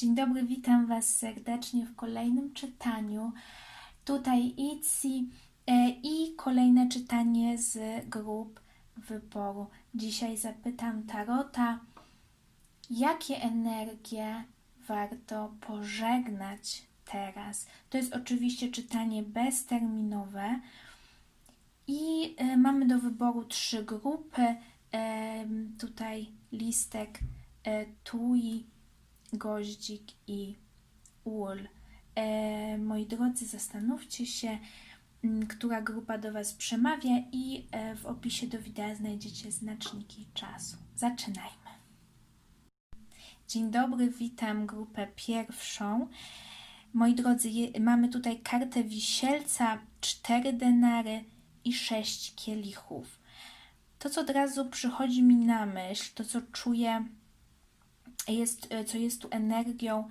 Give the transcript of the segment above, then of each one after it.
Dzień dobry, witam Was serdecznie w kolejnym czytaniu. Tutaj Itzi e, i kolejne czytanie z grup wyboru. Dzisiaj zapytam Tarota, jakie energie warto pożegnać teraz. To jest oczywiście czytanie bezterminowe i e, mamy do wyboru trzy grupy. E, tutaj listek Tui goździk i ul. E, moi drodzy, zastanówcie się, która grupa do Was przemawia i e, w opisie do wideo znajdziecie znaczniki czasu. Zaczynajmy. Dzień dobry, witam grupę pierwszą. Moi drodzy, mamy tutaj kartę wisielca, cztery denary i sześć kielichów. To, co od razu przychodzi mi na myśl, to, co czuję, jest, e, co jest tu energią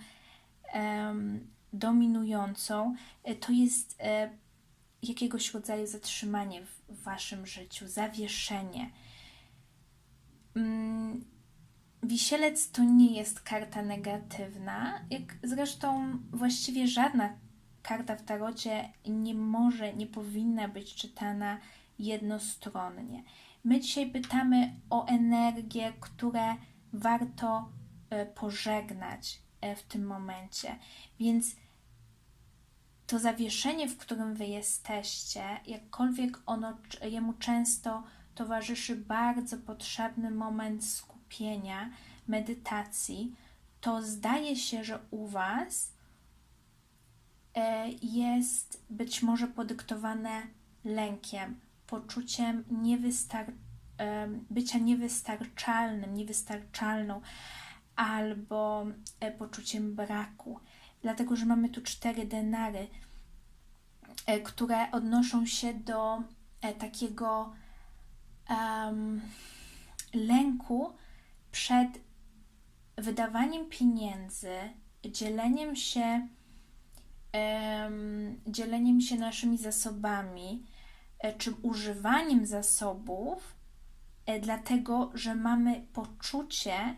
em, dominującą, e, to jest e, jakiegoś rodzaju zatrzymanie w, waszym życiu, zawieszenie. Mm, Wisielec to nie jest karta negatywna, jak zresztą właściwie żadna karta w tarocie nie może, nie powinna być czytana jednostronnie. My dzisiaj pytamy o energie, które warto pożegnać e, w tym momencie. Więc to zawieszenie, w którym wy jesteście, jakkolwiek ono jemu często towarzyszy bardzo potrzebny moment skupienia, medytacji, to zdaje się, że u was e, jest być może podyktowane lękiem, poczuciem niewystar- bycia niewystarczalnym, niewystarczalną albo e, poczuciem braku. Dlatego, że mamy tu cztery denary, e, które odnoszą się do e, takiego um, lęku przed wydawaniem pieniędzy, dzieleniem się, um, dzieleniem się naszymi zasobami, czy używaniem zasobów, dlatego że mamy poczucie,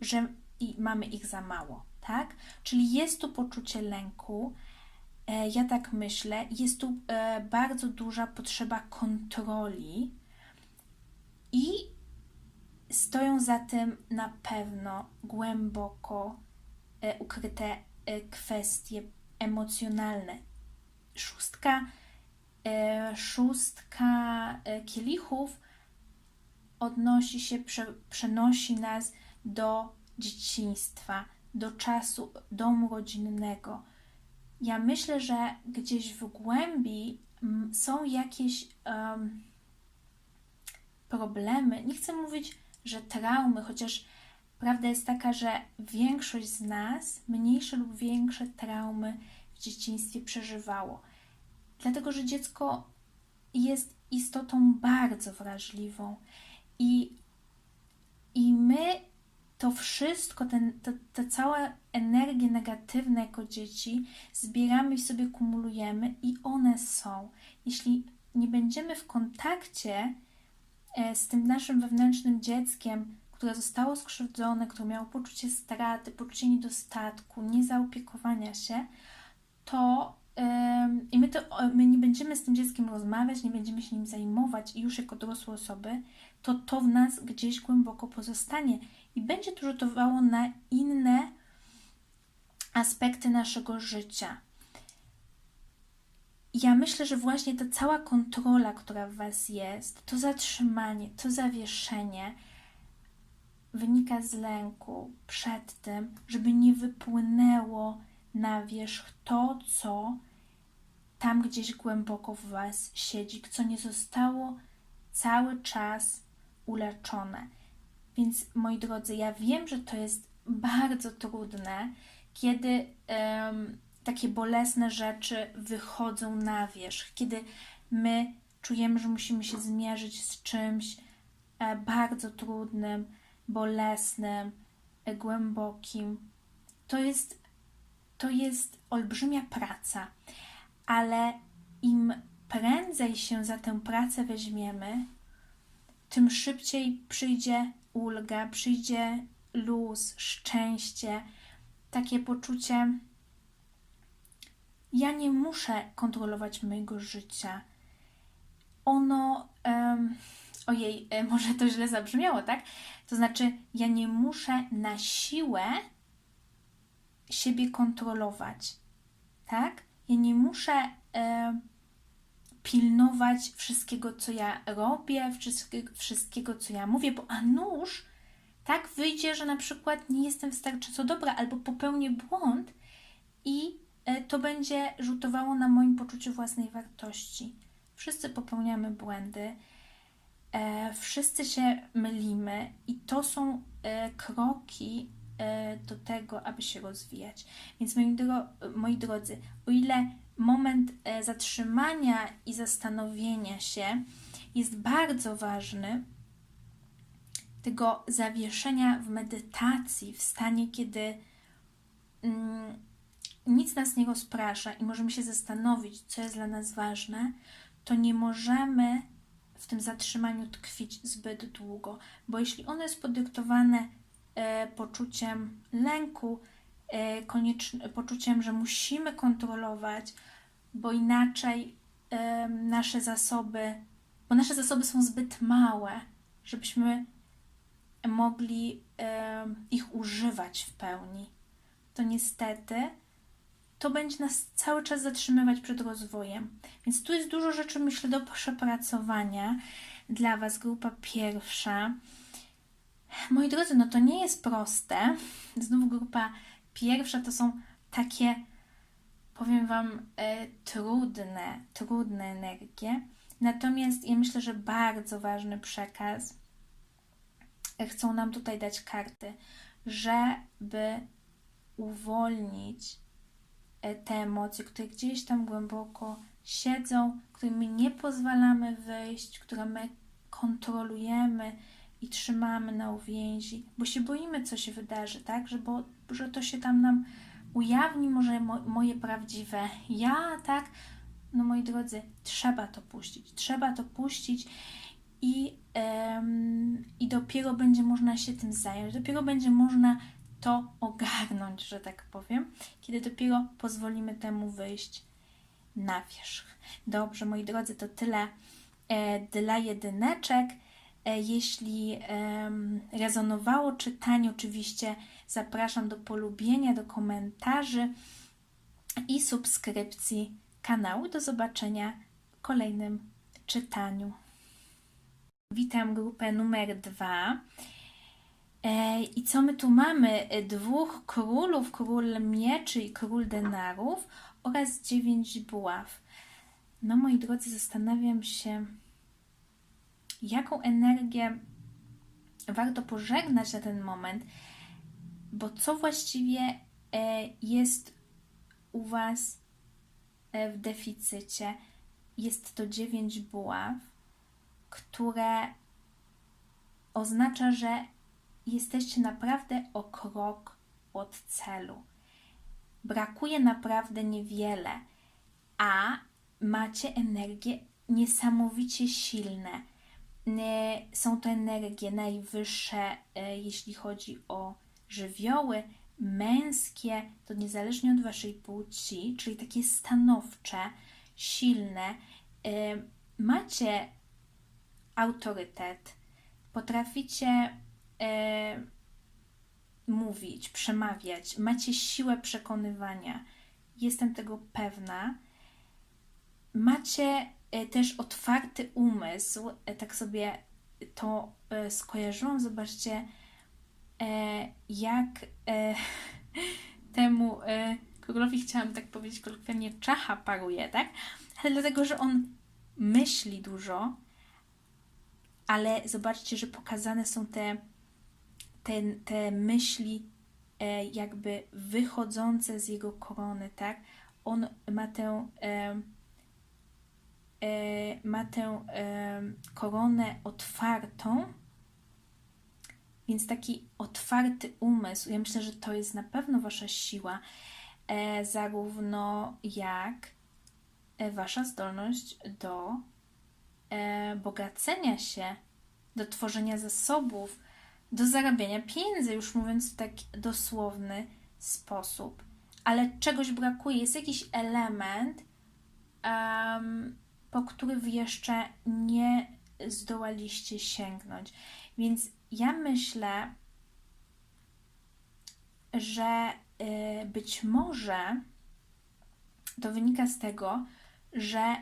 że mamy ich za mało, tak? Czyli jest tu poczucie lęku, e, ja tak myślę, jest tu e, bardzo duża potrzeba kontroli i stoją za tym na pewno głęboko e, ukryte kwestie emocjonalne. Szóstka, szóstka kielichów odnosi się, prze, przenosi nas do dzieciństwa, do czasu domu rodzinnego. Ja myślę, że gdzieś w głębi m, są jakieś um, problemy. Nie chcę mówić, że traumy, chociaż prawda jest taka, że większość z nas mniejsze lub większe traumy w dzieciństwie przeżywało. Dlatego, że dziecko jest istotą bardzo wrażliwą i, i my to wszystko, ten, to, te całe energie negatywne jako dzieci zbieramy i sobie kumulujemy i one są. Jeśli nie będziemy w kontakcie e, z tym naszym wewnętrznym dzieckiem, które zostało skrzywdzone, które miało poczucie straty, poczucie niedostatku, niezaopiekowania się, to yy, i my, to, my nie będziemy z tym dzieckiem rozmawiać, nie będziemy się nim zajmować i już jako dorosłe osoby, to to w nas gdzieś głęboko pozostanie i będzie to rzutowało na inne aspekty naszego życia. Ja myślę, że właśnie ta cała kontrola, która w Was jest, to zatrzymanie, to zawieszenie, wynika z lęku przed tym, żeby nie wypłynęło na wierzch to, co tam gdzieś głęboko w Was siedzi, co nie zostało cały czas uleczone. Więc moi drodzy, ja wiem, że to jest bardzo trudne, kiedy um, takie bolesne rzeczy wychodzą na wierzch, kiedy my czujemy, że musimy się zmierzyć z czymś e, bardzo trudnym, bolesnym, e, głębokim. To jest, to jest olbrzymia praca, ale im prędzej się za tę pracę weźmiemy, tym szybciej przyjdzie ulga, przyjdzie luz, szczęście, takie poczucie, ja nie muszę kontrolować mojego życia. Ono, em, ojej, e, może to źle zabrzmiało, tak? To znaczy, ja nie muszę na siłę siebie kontrolować, tak? Ja nie muszę e, pilnować wszystkiego, co ja robię, wszystkiego, co ja mówię, bo a nuż tak wyjdzie, że na przykład nie jestem wystarczająco dobra albo popełnię błąd i e, to będzie rzutowało na moim poczuciu własnej wartości. Wszyscy popełniamy błędy, e, wszyscy się mylimy i to są e, kroki do tego, aby się rozwijać. Więc moi, dro moi drodzy, o ile moment e, zatrzymania i zastanowienia się jest bardzo ważny, tego zawieszenia w medytacji, w stanie, kiedy mm, nic nas nie rozprasza i możemy się zastanowić, co jest dla nas ważne, to nie możemy w tym zatrzymaniu tkwić zbyt długo, bo jeśli ono jest podyktowane e, poczuciem lęku, poczuciem, że musimy kontrolować, bo inaczej e, nasze zasoby, bo nasze zasoby są zbyt małe, żebyśmy mogli e, ich używać w pełni, to niestety to będzie nas cały czas zatrzymywać przed rozwojem. Więc tu jest dużo rzeczy, myślę, do przepracowania dla Was. Grupa pierwsza. Moi drodzy, no to nie jest proste. Znów grupa pierwsza to są takie, powiem Wam, e, trudne, trudne energie. Natomiast ja myślę, że bardzo ważny przekaz chcą nam tutaj dać karty, żeby uwolnić e, te emocje, które gdzieś tam głęboko siedzą, którymi nie pozwalamy wyjść, które my kontrolujemy i trzymamy na uwięzi, bo się boimy, co się wydarzy, tak? Że, bo, że to się tam nam ujawni, może mo, moje prawdziwe ja, tak? No moi drodzy, trzeba to puścić, trzeba to puścić i, em, i dopiero będzie można się tym zająć, dopiero będzie można to ogarnąć, że tak powiem, kiedy dopiero pozwolimy temu wyjść na wierzch. Dobrze, moi drodzy, to tyle e, dla jedyneczek. E, jeśli rezonowało czytanie, oczywiście zapraszam do polubienia, do komentarzy i subskrypcji kanału. Do zobaczenia w kolejnym czytaniu. Witam grupę numer dwa. E, I co my tu mamy? Dwóch królów, król mieczy i król denarów oraz dziewięć buław. No moi drodzy, zastanawiam się, jaką energię warto pożegnać na ten moment, bo co właściwie e, jest u Was e, w deficycie? Jest to dziewięć buław które oznacza, że jesteście naprawdę o krok od celu. Brakuje naprawdę niewiele, a macie energie niesamowicie silne. Są to energie najwyższe, e, jeśli chodzi o żywioły, męskie, to niezależnie od waszej płci, czyli takie stanowcze, silne. E, macie autorytet, potraficie e, mówić, przemawiać, macie siłę przekonywania. Jestem tego pewna. Macie e, też otwarty umysł, e, tak sobie to e, skojarzyłam. Zobaczcie, e, jak e, temu e, królowi chciałam tak powiedzieć kolokwialnie czacha paruje, tak? Ale dlatego, że on myśli dużo, ale zobaczcie, że pokazane są te, te, te myśli e, jakby wychodzące z jego korony, tak? On ma tę, e, e, ma tę e, koronę otwartą, więc taki otwarty umysł, ja myślę, że to jest na pewno Wasza siła, e, zarówno jak e, Wasza zdolność do e, bogacenia się, do tworzenia zasobów, do zarabiania pieniędzy, już mówiąc w tak dosłowny sposób, ale czegoś brakuje, jest jakiś element, em, po który wy jeszcze nie zdołaliście sięgnąć. Więc ja myślę, że y, być może to wynika z tego, że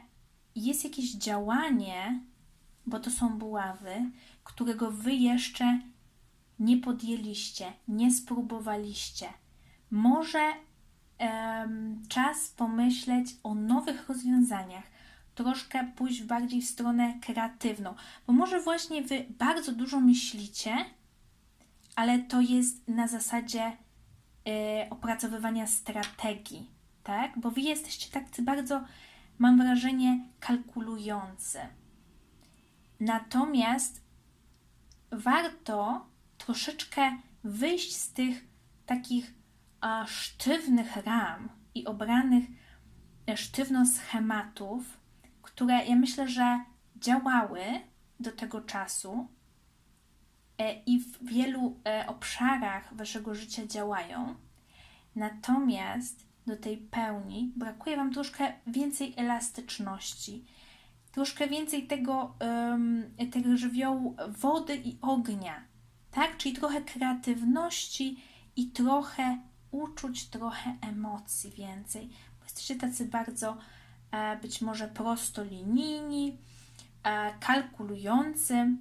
jest jakieś działanie, bo to są buławy, którego wy jeszcze nie podjęliście, nie spróbowaliście. Może em, czas pomyśleć o nowych rozwiązaniach, troszkę pójść bardziej w stronę kreatywną, bo może właśnie wy bardzo dużo myślicie, ale to jest na zasadzie y, opracowywania strategii, tak? Bo wy jesteście tak bardzo, mam wrażenie, kalkulujący. Natomiast warto troszeczkę wyjść z tych takich a, sztywnych ram i obranych e, sztywno schematów, które ja myślę, że działały do tego czasu e, i w wielu e, obszarach waszego życia działają. Natomiast do tej pełni brakuje wam troszkę więcej elastyczności, troszkę więcej tego, tego żywiołu wody i ognia, tak? Czyli trochę kreatywności i trochę uczuć, trochę emocji więcej. Bo jesteście tacy bardzo być może prostolinijni, e, kalkulujący,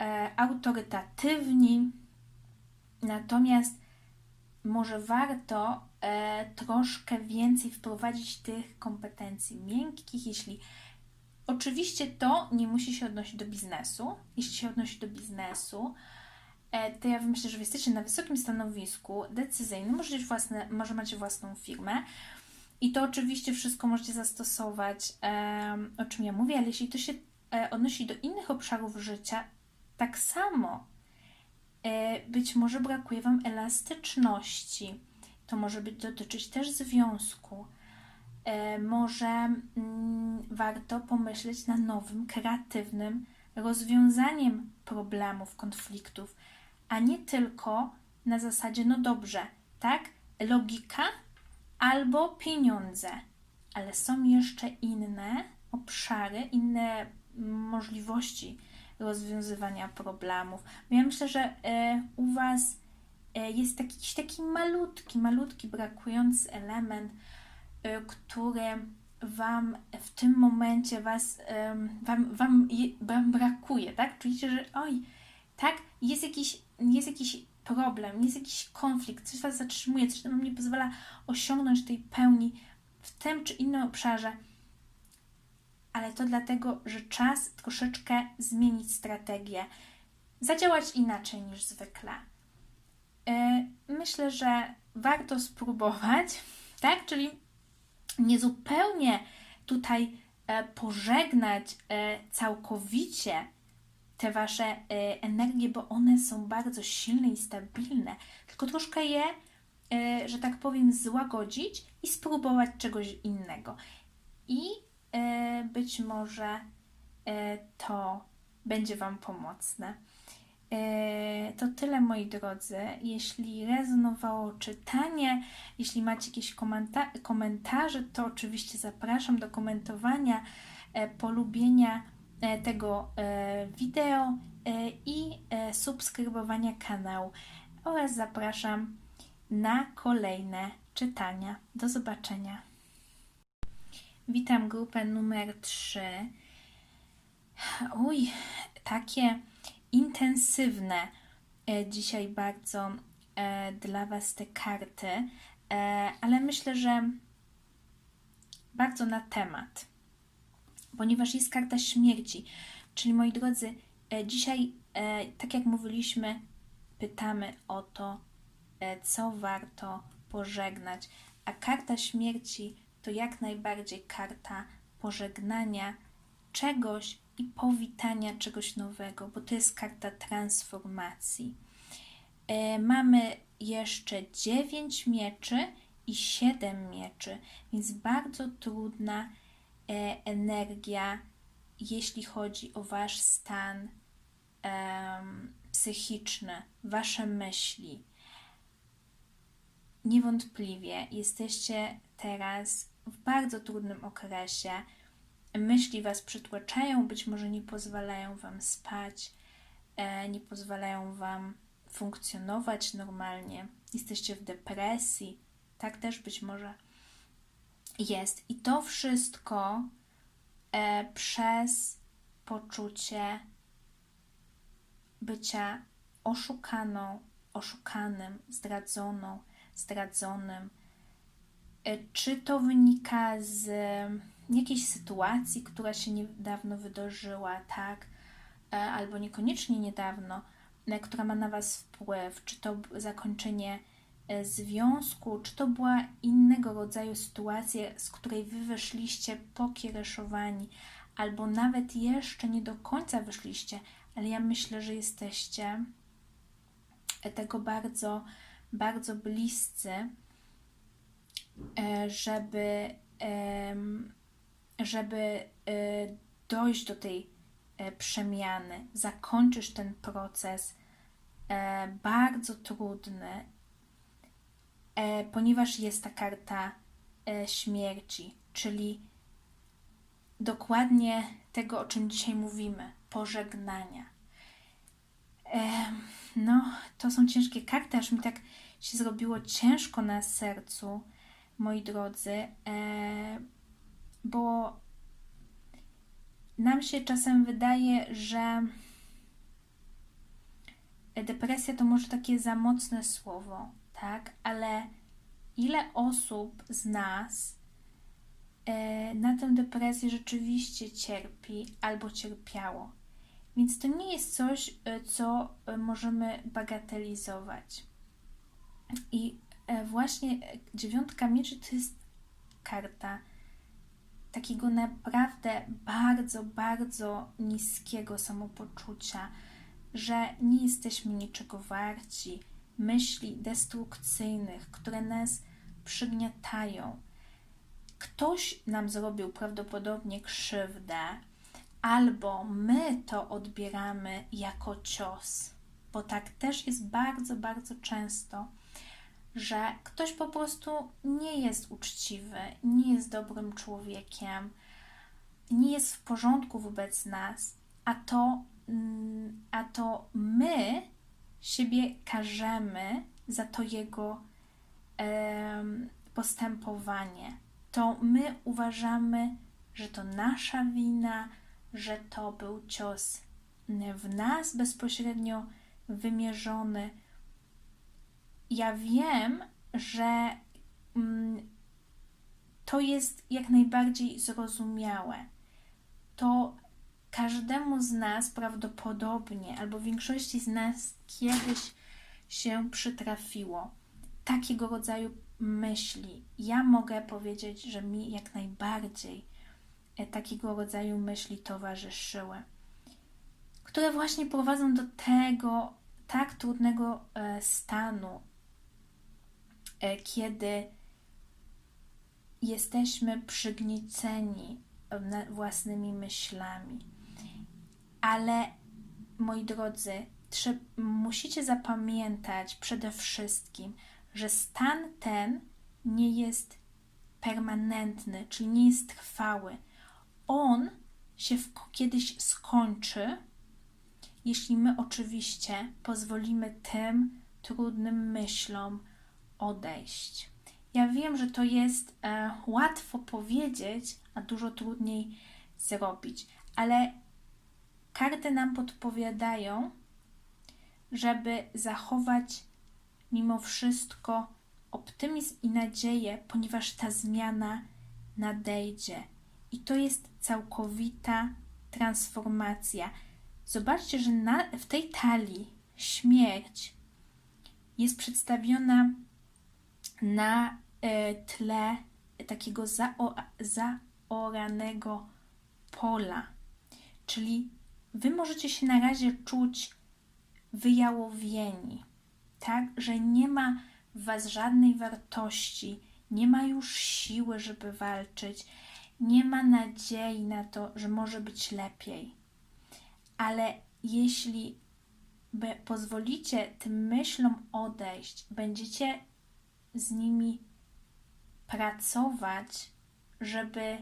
e, autorytatywni. Natomiast może warto e, troszkę więcej wprowadzić tych kompetencji miękkich, jeśli oczywiście to nie musi się odnosić do biznesu. Jeśli się odnosi do biznesu, e, to ja myślę, że wy jesteście na wysokim stanowisku decyzyjnym, możecie własne, może macie własną firmę i to oczywiście wszystko możecie zastosować, o czym ja mówię, ale jeśli to się e, odnosi do innych obszarów życia, tak samo e, być może brakuje Wam elastyczności. To może być dotyczyć też związku. E, może mm, warto pomyśleć na nowym, kreatywnym rozwiązaniem problemów, konfliktów, a nie tylko na zasadzie, no dobrze, tak, logika albo pieniądze, ale są jeszcze inne obszary, inne możliwości rozwiązywania problemów. Ja myślę, że e, u Was e, jest jakiś taki malutki, malutki, brakujący element, e, który Wam w tym momencie was, wam, wam, wam brakuje, tak? Czujecie, że oj, tak, jest jakiś, jest jakiś problem, jest jakiś konflikt, coś Was zatrzymuje, coś Wam nie pozwala osiągnąć tej pełni w tym czy innym obszarze ale to dlatego, że czas troszeczkę zmienić strategię, zadziałać inaczej niż zwykle. E, myślę, że warto spróbować, tak? Czyli nie zupełnie tutaj e, pożegnać e, całkowicie te wasze energie, bo one są bardzo silne i stabilne, tylko troszkę je, że tak powiem, złagodzić i spróbować czegoś innego. I E, być może to będzie Wam pomocne. To tyle, moi drodzy. Jeśli rezonowało czytanie, jeśli macie jakieś komentarze, to oczywiście zapraszam do komentowania, polubienia tego wideo i subskrybowania kanału oraz zapraszam na kolejne czytania. Do zobaczenia. Witam grupę numer 3. Uj, takie intensywne e, dzisiaj bardzo e, dla Was te karty, e, ale myślę, że bardzo na temat, ponieważ jest karta śmierci. Czyli moi drodzy, dzisiaj, tak jak mówiliśmy, pytamy o to, co warto pożegnać, a karta śmierci to jak najbardziej karta pożegnania czegoś i powitania czegoś nowego, bo to jest karta transformacji. E, mamy jeszcze 9 mieczy i 7 mieczy, więc bardzo trudna e, energia, jeśli chodzi o wasz stan e, psychiczny, wasze myśli. niewątpliwie jesteście teraz w bardzo trudnym okresie. Myśli was przytłaczają, być może nie pozwalają wam spać, e, nie pozwalają wam funkcjonować normalnie. Jesteście w depresji, tak też być może jest. I to wszystko e, przez poczucie bycia oszukaną, oszukanym, zdradzoną, zdradzonym. E, czy to wynika z jakiejś sytuacji, która się niedawno wydarzyła, tak? E, albo niekoniecznie niedawno, e, która ma na Was wpływ, czy to zakończenie związku, czy to była innego rodzaju sytuacja, z której Wy wyszliście pokiereszowani, albo nawet jeszcze nie do końca wyszliście, ale ja myślę, że jesteście tego bardzo, bardzo bliscy, e, żeby, żeby e, dojść do tej e, przemiany, zakończyć ten proces bardzo trudny, ponieważ jest ta karta śmierci, czyli dokładnie tego, o czym dzisiaj mówimy pożegnania. No, to są ciężkie karty, aż mi tak się zrobiło ciężko na sercu, moi drodzy, bo nam się czasem wydaje, że depresja to może takie za mocne słowo, tak? Ale ile osób z nas e, na tę depresję rzeczywiście cierpi albo cierpiało? Więc to nie jest coś, e, co e, możemy bagatelizować. I właśnie dziewiątka mieczy to jest karta takiego naprawdę bardzo, bardzo niskiego samopoczucia, że nie jesteśmy niczego warci, myśli destrukcyjnych, które nas przygniatają. Ktoś nam zrobił prawdopodobnie krzywdę, albo my to odbieramy jako cios, bo tak też jest bardzo, bardzo często, że ktoś po prostu nie jest uczciwy, nie jest dobrym człowiekiem, nie jest w porządku wobec nas, a to, mm, a to my siebie karzemy za to jego postępowanie. To my uważamy, że to nasza wina, że to był cios w nas bezpośrednio wymierzony. Ja wiem, że mm, to jest jak najbardziej zrozumiałe. To każdemu z nas prawdopodobnie, albo większości z nas kiedyś się przytrafiło takiego rodzaju myśli. Ja mogę powiedzieć, że mi jak najbardziej E, takiego rodzaju myśli towarzyszyły, które właśnie prowadzą do tego tak trudnego e, stanu, e, kiedy jesteśmy przygnieceni własnymi myślami. Ale moi drodzy, musicie zapamiętać przede wszystkim, że stan ten nie jest permanentny, czyli nie jest trwały on się kiedyś skończy, jeśli my oczywiście pozwolimy tym trudnym myślom odejść. Ja wiem, że to jest e, łatwo powiedzieć, a dużo trudniej zrobić, ale karty nam podpowiadają, żeby zachować mimo wszystko optymizm i nadzieję, ponieważ ta zmiana nadejdzie. I to jest całkowita transformacja. Zobaczcie, że na, w tej talii śmierć jest przedstawiona na e, tle takiego zao, zaoranego pola. Czyli wy możecie się na razie czuć wyjałowieni, tak, że nie ma w was żadnej wartości, nie ma już siły, żeby walczyć, nie ma nadziei na to, że może być lepiej. Ale jeśli pozwolicie tym myślom odejść, będziecie z nimi pracować, żeby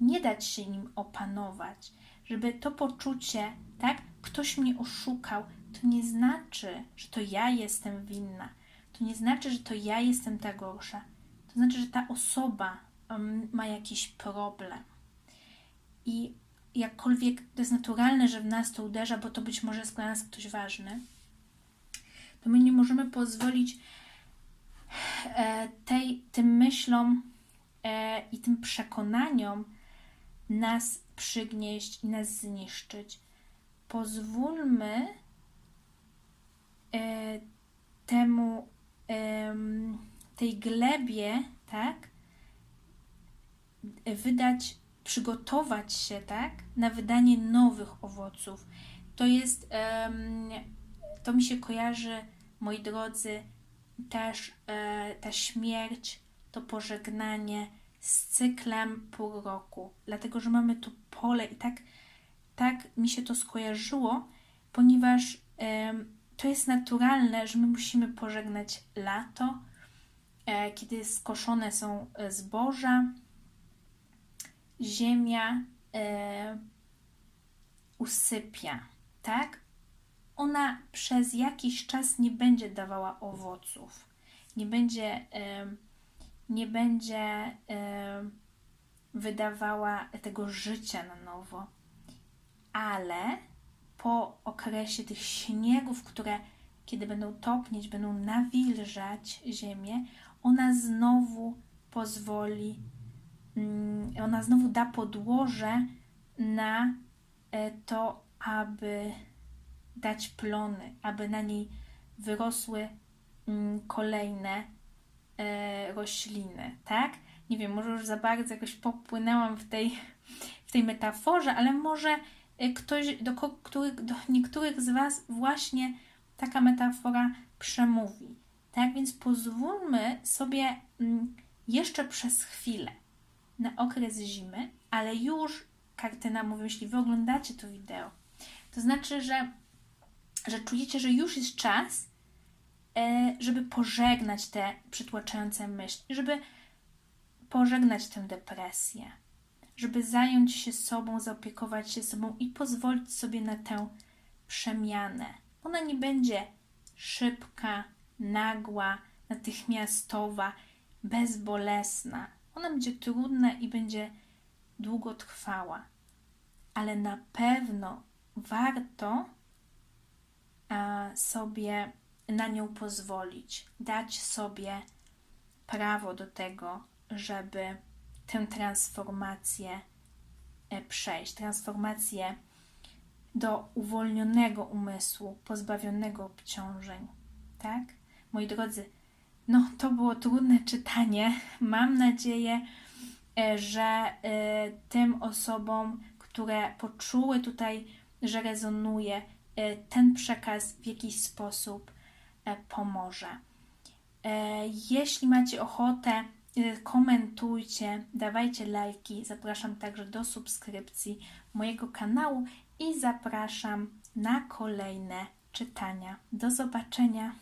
nie dać się nim opanować, żeby to poczucie, tak, ktoś mnie oszukał, to nie znaczy, że to ja jestem winna. To nie znaczy, że to ja jestem ta gorsza. To znaczy, że ta osoba ma jakiś problem. I jakkolwiek to jest naturalne, że w nas to uderza, bo to być może jest dla nas ktoś ważny, to my nie możemy pozwolić e, tej, tym myślom e, i tym przekonaniom nas przygnieść i nas zniszczyć. Pozwólmy e, temu, em, tej glebie, tak, wydać, przygotować się, tak, na wydanie nowych owoców. To jest, to mi się kojarzy, moi drodzy, też e, ta śmierć, to pożegnanie z cyklem pół roku, dlatego że mamy tu pole i tak, tak mi się to skojarzyło, ponieważ to jest naturalne, że my musimy pożegnać lato, e, kiedy skoszone są e, zboża, ziemia e, usypia, tak? Ona przez jakiś czas nie będzie dawała owoców, nie będzie, e, nie będzie e, wydawała tego życia na nowo, ale po okresie tych śniegów, które kiedy będą topnieć, będą nawilżać ziemię, ona znowu pozwoli, mm, ona znowu da podłoże na e, to, aby dać plony, aby na niej wyrosły mm, kolejne rośliny, tak? Nie wiem, może już za bardzo jakoś popłynęłam w tej, w tej metaforze, ale może e, ktoś, do, który, do niektórych z Was właśnie taka metafora przemówi. Tak więc pozwólmy sobie mm, jeszcze przez chwilę na okres zimy, ale już kartyna mówi, jeśli Wy oglądacie to wideo, to znaczy, że, że czujecie, że już jest czas, e, żeby pożegnać te przytłaczające myśli, żeby pożegnać tę depresję, żeby zająć się sobą, zaopiekować się sobą i pozwolić sobie na tę przemianę. Ona nie będzie szybka, nagła, natychmiastowa, bezbolesna. Ona będzie trudna i będzie długotrwała, ale na pewno warto sobie na nią pozwolić, dać sobie prawo do tego, żeby tę transformację e, przejść, transformację do uwolnionego umysłu, pozbawionego obciążeń. Tak? Moi drodzy, no to było trudne czytanie. Mam nadzieję, e, że e, tym osobom, które poczuły tutaj, że rezonuje, ten przekaz w jakiś sposób pomoże. Jeśli macie ochotę, komentujcie, dawajcie lajki. Zapraszam także do subskrypcji mojego kanału i zapraszam na kolejne czytania. Do zobaczenia.